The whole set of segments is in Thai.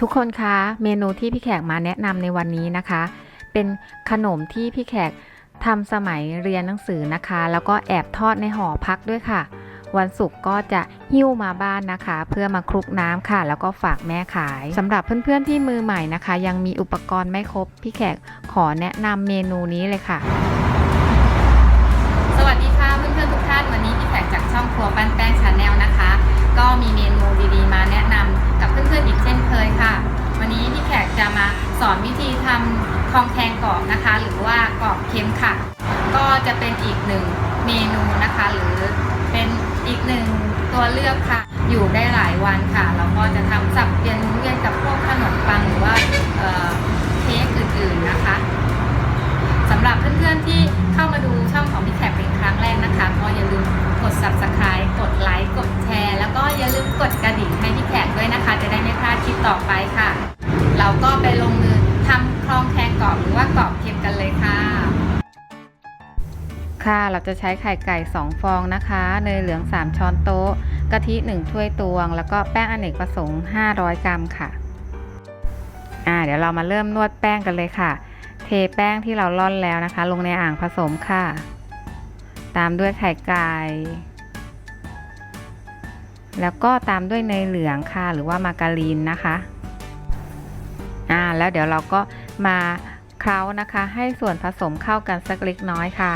ทุกคนคะเมนูที่พี่แขกมาแนะนำในวันนี้นะคะ เป็นขนมที่พี่แขกทำสมัยเรียนหนังสือนะคะ แล้วก็แอบทอดในหอพักด้วยค่ะ วันศุกร์ก็จะหิ้วมาบ้านนะคะ เพื่อมาคลุกน้ำค่ะ แล้วก็ฝากแม่ขายสำหรับเพื่อนๆที่มือใหม่นะคะ ยังมีอุปกรณ์ไม่ครบพี่แขกขอแนะนำเมนูนี้เลยค่ะ นะคะก็อย่าลืมกด subscribe กดไลค์กดแชร์แล้วก็อย่าลืมกดกระดิ่งให้พี่แขกด้วยนะคะ จะได้ไม่พลาดคลิปต่อไปค่ะ เราก็ไปลงมือทำคลองแคงกรอบหรือว่ากรอบเค็มกันเลยค่ะ ค่ะเราจะใช้ไข่ไก่ 2 ฟองนะคะเนยเหลือง 3 ช้อนโต๊ะกะทิ 1 ถ้วยตวง แล้วก็แป้งอเนกประสงค์ 500 กรัมค่ะอ่าเดี๋ยวเรามาเริ่มนวดแป้งกันเลยค่ะ เทแป้งที่เราร่อนแล้วนะคะ ลงในอ่างผสมค่ะ ตามด้วยไข่ไก่แล้วก็ตามด้วยเนยเหลืองค่ะ หรือว่ามาการีนนะคะอ่าแล้วเดี๋ยวเราก็มาเคล้านะคะ ให้ส่วนผสมเข้ากันสักเล็กน้อยค่ะ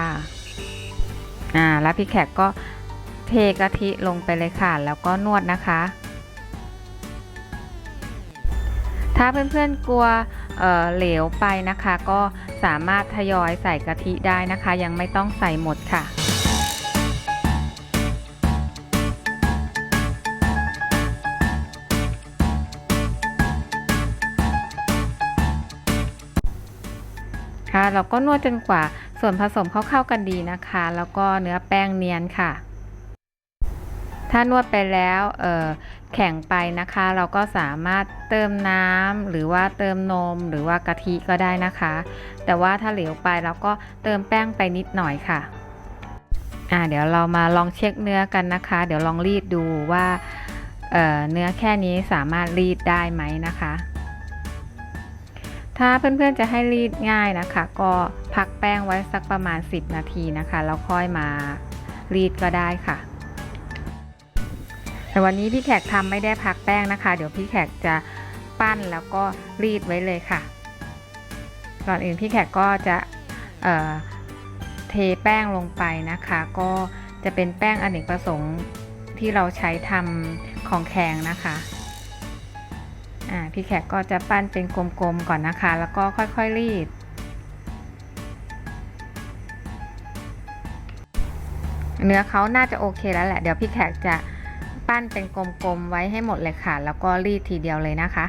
อ่าแล้วพี่แขกก็เทกะทิลงไปเลยค่ะ แล้วก็นวดนะคะ ถ้าเพื่อนๆกลัวเอ่อเหลวไปนะคะ ก็สามารถทยอยใส่กะทิได้นะคะ ยังไม่ต้องใส่หมดค่ะ ค่ะเราก็นวดจนกว่าส่วนผสมเขาเข้ากันดีนะคะ แล้วก็เนื้อแป้งเนียนค่ะ ถ้านวดไปแล้วเออแข็งไปนะคะ เราก็สามารถเติมน้ำหรือว่าเติมนมหรือว่ากะทิก็ได้นะคะ แต่ว่าถ้าเหลวไปเราก็เติมแป้งไปนิดหน่อยค่ะอ่าเดี๋ยวเรามาลองเช็คเนื้อกันนะคะ เดี๋ยวลองรีดดูว่าเเนื้อแค่นี้สามารถรีดได้ไหมนะคะ ถ้าเพื่อนๆจะให้รีดง่ายนะคะ ก็พักแป้งไว้สักประมาณ 10 นาทีนะคะ แล้วค่อยมารีดก็ได้ค่ะ แต่วันนี้พี่แขกทำไม่ได้พักแป้งนะคะ เดี๋ยวพี่แขกจะปั้นแล้วก็รีดไว้เลยค่ะ ก่อนอื่นพี่แขกก็จะเเทแป้งลงไปนะคะ ก็จะเป็นแป้งอเนกประสงค์ที่เราใช้ทำของแข็งนะคะ อ่าพี่แขกก็จะปั้นเป็นกลมๆก่อนนะคะ แล้วก็ค่อยๆรีด เนื้อเขาน่าจะโอเคแล้วแหละ เดี๋ยวพี่แขกจะปั้นเป็นกลมๆไว้ให้หมดเลยค่ะ แล้วก็รีดทีเดียวเลยนะคะ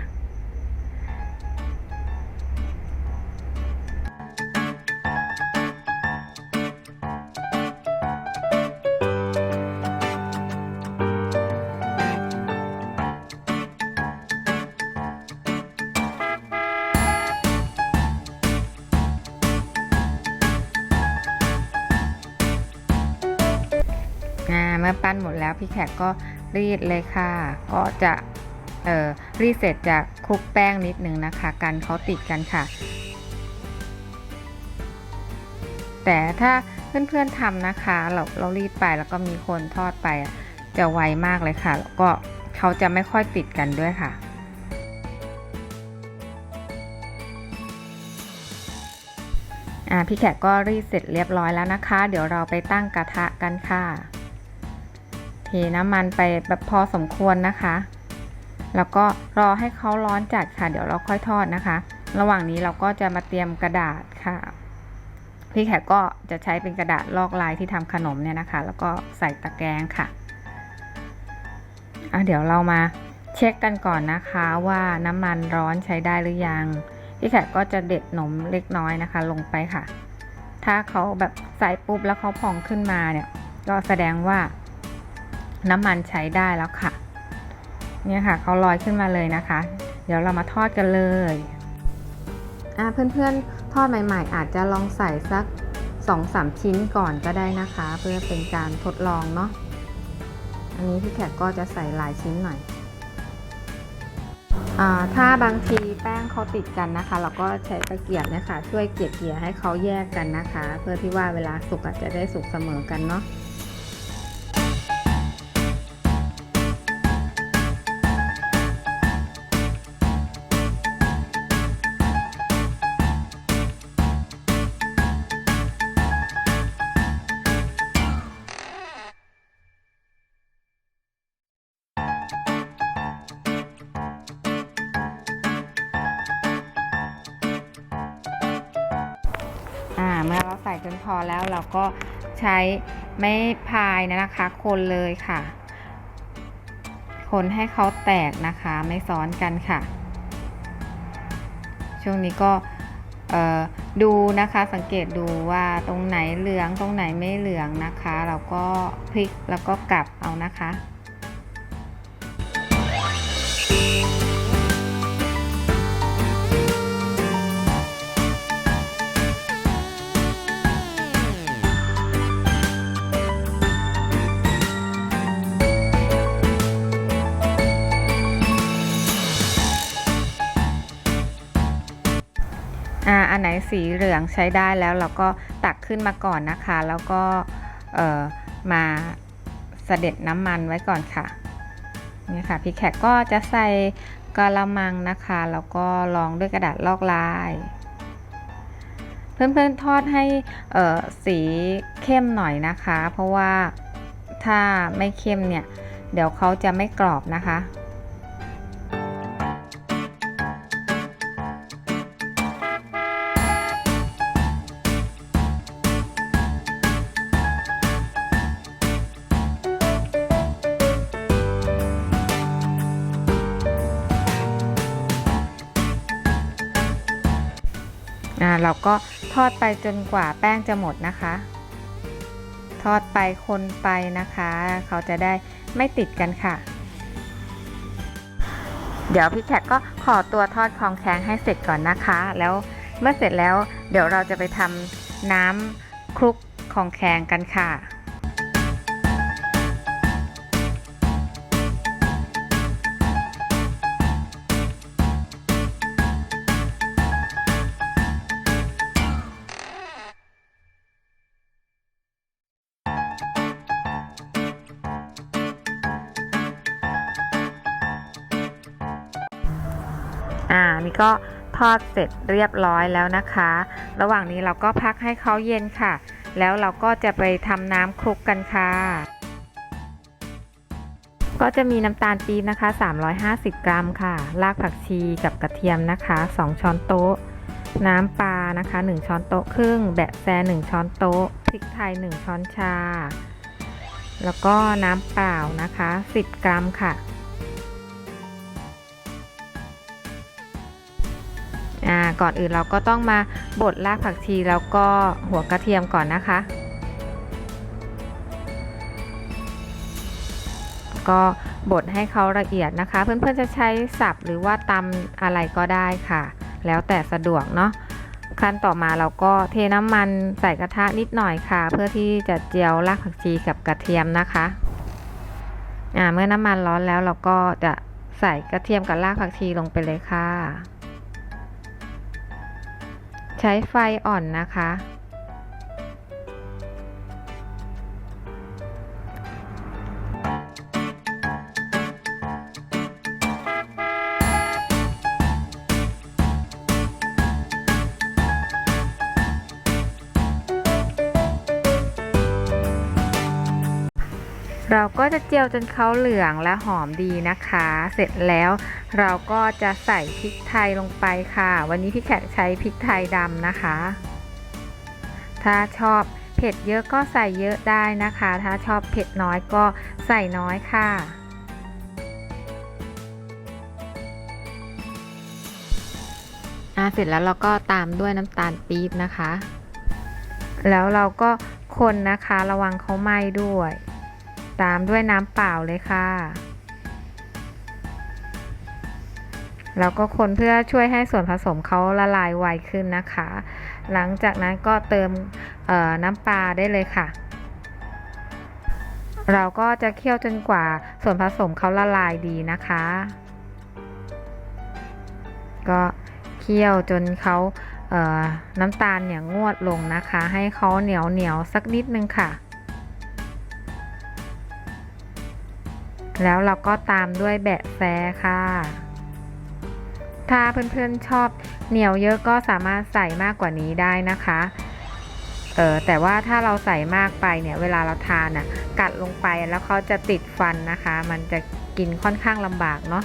อ่าเมื่อปั้นหมดแล้วพี่แขกก็รีดเลยค่ะ ก็จะเอ่อรีดเสร็จจะคลุกแป้งนิดนึงนะคะ กันเขาติดกันค่ะ แต่ถ้าเพื่อนๆทำนะคะ เราเรารีดไปแล้วก็มีคนทอดไปจะไวมากเลยค่ะ แล้วก็เขาจะไม่ค่อยติดกันด้วยค่ะพี่แขกก็รีดเสร็จเรียบร้อยแล้วนะคะ เดี๋ยวเราไปตั้งกระทะกันค่ะ เทน้ำมันไปแบบพอสมควรนะคะ แล้วก็รอให้เขาร้อนจัดค่ะ เดี๋ยวเราค่อยทอดนะคะ ระหว่างนี้เราก็จะมาเตรียมกระดาษค่ะ พี่แขกก็จะใช้เป็นกระดาษลอกลายที่ทำขนมเนี่ยนะคะ แล้วก็ใส่ตะแกรงค่ะอะ เดี๋ยวเรามาเช็คกันก่อนนะคะว่าน้ำมันร้อนใช้ได้หรือยัง พี่แขกก็จะเด็ดหนมเล็กน้อยนะคะ ลงไปค่ะ ถ้าเขาแบบใส่ปุ๊บแล้วเขาพองขึ้นมาเนี่ย ก็แสดงว่า น้ำมันใช้ได้แล้วค่ะ เนี่ยค่ะเขาลอยขึ้นมาเลยนะคะ เดี๋ยวเรามาทอดกันเลยอ่าเพื่อนๆทอดใหม่ ๆ อาจจะลองใส่สัก2-3 ชิ้นก่อนก็ได้นะคะ เพื่อเป็นการทดลองเนาะอันนี้พี่แขกก็จะใส่หลายชิ้นหน่อยอ่าถ้าบางทีแป้งเขาติดกันนะคะ เราก็ใช้ตะเกียบเนะคะช่วยเกลี่ยเกลี่ยให้เขาแยกกันนะคะ เพื่อที่ว่าเวลาสุกจะได้สุกเสมอกันเนาะ จนพอแล้วเราก็ใช้ไม่พายนะคะ คนเลยค่ะ คนให้เขาแตกนะคะไม่ซ้อนกันค่ะ ช่วงนี้ก็ดูนะคะสังเกตดูว่าตรงไหนเหลืองตรงไหนไม่เหลืองนะคะ เราก็พลิกแล้วก็กลับเอานะคะ สีเหลืองใช้ได้แล้วเราก็ตักขึ้นมาก่อนนะคะ แล้วก็มาเสด็จน้ำมันไว้ก่อนค่ะนี่ค่ะพี่แขกก็จะใส่กะละมังนะคะ แล้วก็รองด้วยกระดาษลอกลาย เพื่อนๆทอดให้สีเข้มหน่อยนะคะ เพราะว่าถ้าไม่เข้มเนี่ย เดี๋ยวเขาจะไม่กรอบนะคะ เราก็ทอดไปจนกว่าแป้งจะหมดนะคะ ทอดไปคนไปนะคะ เขาจะได้ไม่ติดกันค่ะ เดี๋ยวพี่แขกก็ขอตัวทอดคองแข็งให้เสร็จก่อนนะคะ แล้วเมื่อเสร็จแล้วเดี๋ยวเราจะไปทำน้ำคลุกของแข็งกันค่ะ อ่านี่ก็ทอดเสร็จเรียบร้อยแล้วนะคะ ระหว่างนี้เราก็พักให้เขาเย็นค่ะ แล้วเราก็จะไปทำน้ำคลุกกันค่ะ ก็จะมีน้ำตาลปี๊บนะคะ 350 กรัมค่ะ รากผักชีกับกระเทียมนะคะ 2 ช้อนโต๊ะ น้ำปลานะคะ 1 ช้อนโต๊ะครึ่ง แบะแซ1ช้อนโต๊ะ พริกไทย 1 ช้อนชา แล้วก็น้ำเปล่านะคะ 10 กรัมค่ะ ก่อนอื่นเราก็ต้องมาบดรากผักชีแล้วก็หัวกระเทียมก่อนนะคะ ก็บดให้เขาละเอียดนะคะ เพื่อนๆจะใช้สับหรือว่าตำอะไรก็ได้ค่ะ แล้วแต่สะดวกเนาะขั้นต่อมาเราก็เทน้ำมันใส่กระทะนิดหน่อยค่ะ เพื่อที่จะเจียวรากผักชีกับกระเทียมนะคะอ่าเมื่อน้ำมันร้อนแล้วเราก็จะใส่กระเทียมกับรากผักชีลงไปเลยค่ะ ใช้ไฟอ่อนนะคะ เราก็จะเจียวจนเขาเหลืองและหอมดีนะคะ เสร็จแล้วเราก็จะใส่พริกไทยลงไปค่ะ วันนี้พี่แขกใช้พริกไทยดำนะคะ ถ้าชอบเผ็ดเยอะก็ใส่เยอะได้นะคะ ถ้าชอบเผ็ดน้อยก็ใส่น้อยค่ะอ่าเสร็จแล้วเราก็ตามด้วยน้ำตาลปี๊บนะคะ แล้วเราก็คนนะคะระวังเขาไหม้ด้วย ตามด้วยน้ำเปล่าเลยค่ะ แล้วก็คนเพื่อช่วยให้ส่วนผสมเขาละลายไวขึ้นนะคะ หลังจากนั้นก็เติมน้ำปลาได้เลยค่ะ เราก็จะเคี่ยวจนกว่าส่วนผสมเขาละลายดีนะคะ ก็เคี่ยวจนเขาเน้ำตาลเนี่ยงวดลงนะคะ ให้เขาเหนียวเหนียวสักนิดนึงค่ะ แล้วเราก็ตามด้วยแบะแซค่ะ ถ้าเพื่อนๆชอบเหนียวเยอะก็สามารถใส่มากกว่านี้ได้นะคะเออแต่ว่าถ้าเราใส่มากไปเนี่ยเวลาเราทานอะกัดลงไปแล้วเขาจะติดฟันนะคะ มันจะกินค่อนข้างลำบากเนาะ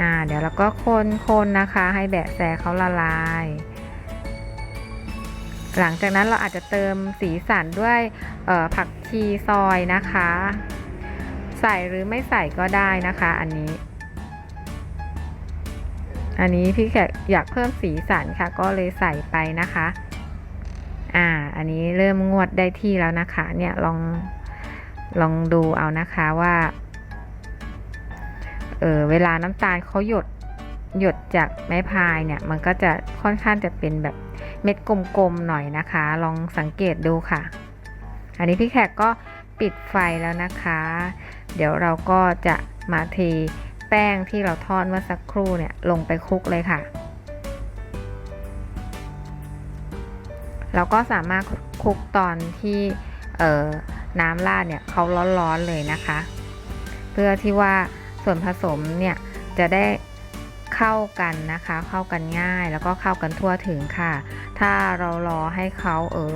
อ่าเดี๋ยวเราก็คนคนนะคะ ให้แบะแซเขาละลาย หลังจากนั้นเราอาจจะเติมสีสันด้วยผักชีซอยนะคะ ใส่หรือไม่ใส่ก็ได้นะคะ อันนี้ อันนี้พี่แขกอยากเพิ่มสีสันค่ะ ก็เลยใส่ไปนะคะ อ่า อันนี้เริ่มงวดได้ที่แล้วนะคะ เนี่ยลองลองดูเอานะคะว่า เออเวลาน้ำตาลเขาหยดหยดจากไม้พายเนี่ยมันก็จะค่อนข้างจะเป็นแบบเม็ดกลมๆหน่อยนะคะ ลองสังเกตดูค่ะ อันนี้พี่แขกก็ปิดไฟแล้วนะคะ เดี๋ยวเราก็จะมาเทแป้งที่เราทอดเมื่อสักครู่เนี่ยลงไปคลุกเลยค่ะ เราก็สามารถคลุกตอนที่เออน้ำราดเนี่ยเขาร้อนๆเลยนะคะ เพื่อที่ว่าส่วนผสมเนี่ยจะได้เข้ากันนะคะ เข้ากันง่ายแล้วก็เข้ากันทั่วถึงค่ะ ถ้าเรารอให้เขาเออ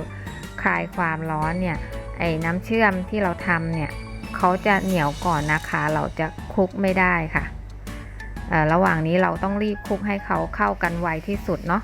คลายความร้อนเนี่ยไอ้น้ำเชื่อมที่เราทำเนี่ย เขาจะเหนียวก่อนนะคะ เราจะคลุกไม่ได้ค่ะ ระหว่างนี้เราต้องรีบคลุกให้เขาเข้ากันไวที่สุดเนาะ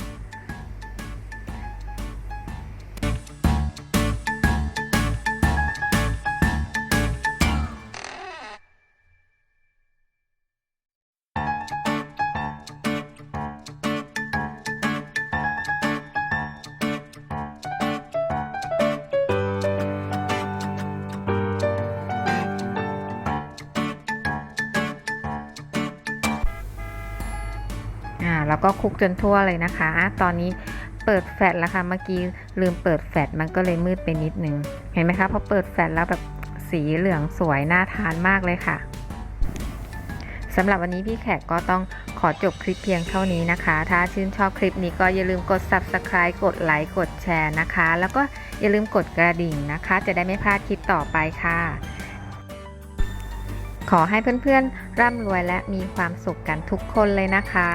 แล้วก็คลุกจนทั่วเลยนะคะอะตอนนี้เปิดแฟลชแล้วค่ะ เมื่อกี้ลืมเปิดแฟลชมันก็เลยมืดไปนิดนึง เห็นไหมคะพอเปิดแฟลชแล้วแบบสีเหลืองสวยน่าทานมากเลยค่ะสำหรับวันนี้พี่แขกก็ต้องขอจบคลิปเพียงเท่านี้นะคะ ถ้าชื่นชอบคลิปนี้ก็อย่าลืมกด subscribe กดไลค์ กดแชร์นะคะ แล้วก็อย่าลืมกดกระดิ่งนะคะ จะได้ไม่พลาดคลิปต่อไปค่ะ ขอให้เพื่อนๆ ร่ำรวยและมีความสุขกันทุกคนเลยนะคะ